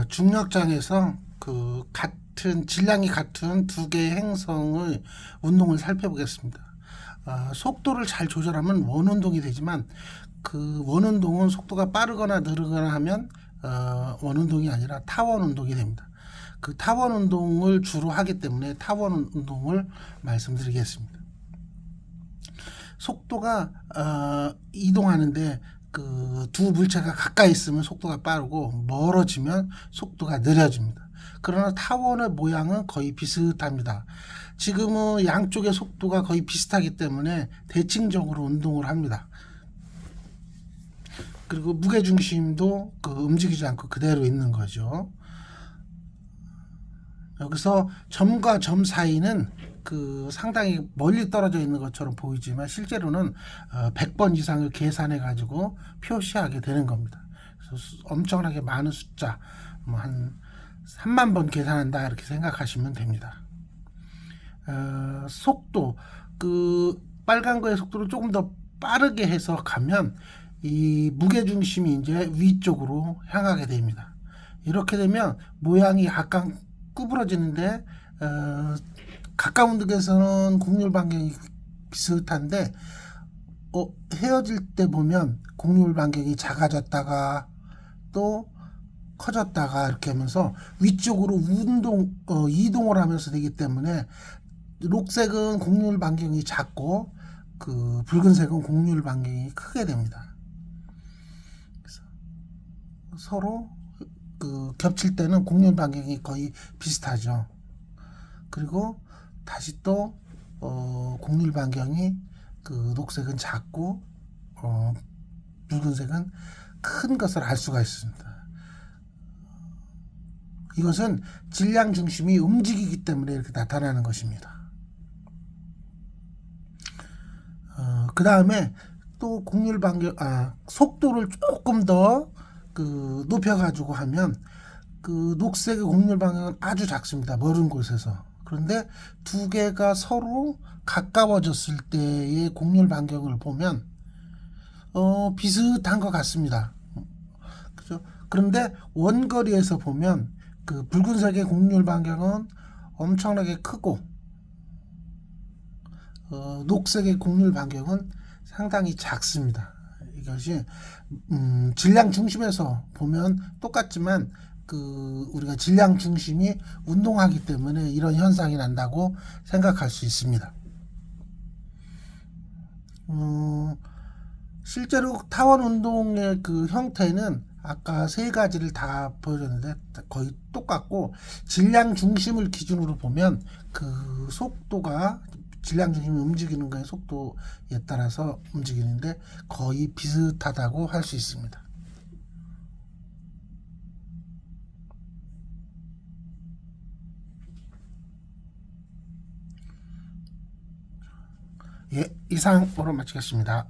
어, 중력장에서 그 같은 질량이 같은 두 개의 행성의 운동을 살펴보겠습니다. 어, 속도를 잘 조절하면 원 운동이 되지만 그 원 운동은 속도가 빠르거나 느리거나 하면 어, 원 운동이 아니라 타원 운동이 됩니다. 그 타원 운동을 주로 하기 때문에 타원 운동을 말씀드리겠습니다. 속도가 어, 이동하는데 그 두 물체가 가까이 있으면 속도가 빠르고 멀어지면 속도가 느려집니다. 그러나 타원의 모양은 거의 비슷합니다. 지금은 양쪽의 속도가 거의 비슷하기 때문에 대칭적으로 운동을 합니다. 그리고 무게 중심도 그 움직이지 않고 그대로 있는 거죠. 여기서 점과 점 사이는 그 상당히 멀리 떨어져 있는 것처럼 보이지만 실제로는 어, 100번 이상을 계산해 가지고 표시하게 되는 겁니다. 그래서 수- 엄청나게 많은 숫자 뭐 한 3만 번 계산한다 이렇게 생각하시면 됩니다. 어, 속도 그 빨간 거의 속도를 조금 더 빠르게 해서 가면 이 무게 중심이 이제 위쪽으로 향하게 됩니다. 이렇게 되면 모양이 약간 구부러지는데 어, 가까운 득에서는 곡률 반경이 비슷한데 어, 헤어질 때 보면 곡률 반경이 작아졌다가 또 커졌다가 이렇게 하면서 위쪽으로 운동 어, 이동을 하면서 되기 때문에 녹색은 곡률 반경이 작고 그 붉은색은 곡률 반경이 크게 됩니다. 그래서 서로 그 겹칠 때는 곡률 반경이 거의 비슷하죠. 그리고 다시 또 어, 곡률 반경이 그 녹색은 작고 어, 붉은색은 큰 것을 알 수가 있습니다. 이것은 질량 중심이 움직이기 때문에 이렇게 나타나는 것입니다. 어, 그 다음에 또 곡률 반경, 아, 속도를 조금 더 그 높여가지고 하면 그 녹색의 곡률 반경은 아주 작습니다. 먼 곳에서. 그런데 두 개가 서로 가까워졌을 때의 곡률 반경을 보면 어, 비슷한 것 같습니다. 그죠? 그런데 원거리에서 보면 그 붉은색의 곡률 반경은 엄청나게 크고 어, 녹색의 곡률 반경은 상당히 작습니다. 이것이 음, 질량 중심에서 보면 똑같지만 그 우리가 질량 중심이 운동하기 때문에 이런 현상이 난다고 생각할 수 있습니다. 음, 실제로 타원 운동의 그 형태는 아까 세 가지를 다 보여줬는데 거의 똑같고 질량 중심을 기준으로 보면 그 속도가 질량 중심이 움직이는 거의 속도에 따라서 움직이는데 거의 비슷하다고 할 수 있습니다. 예, 이상으로 마치겠습니다.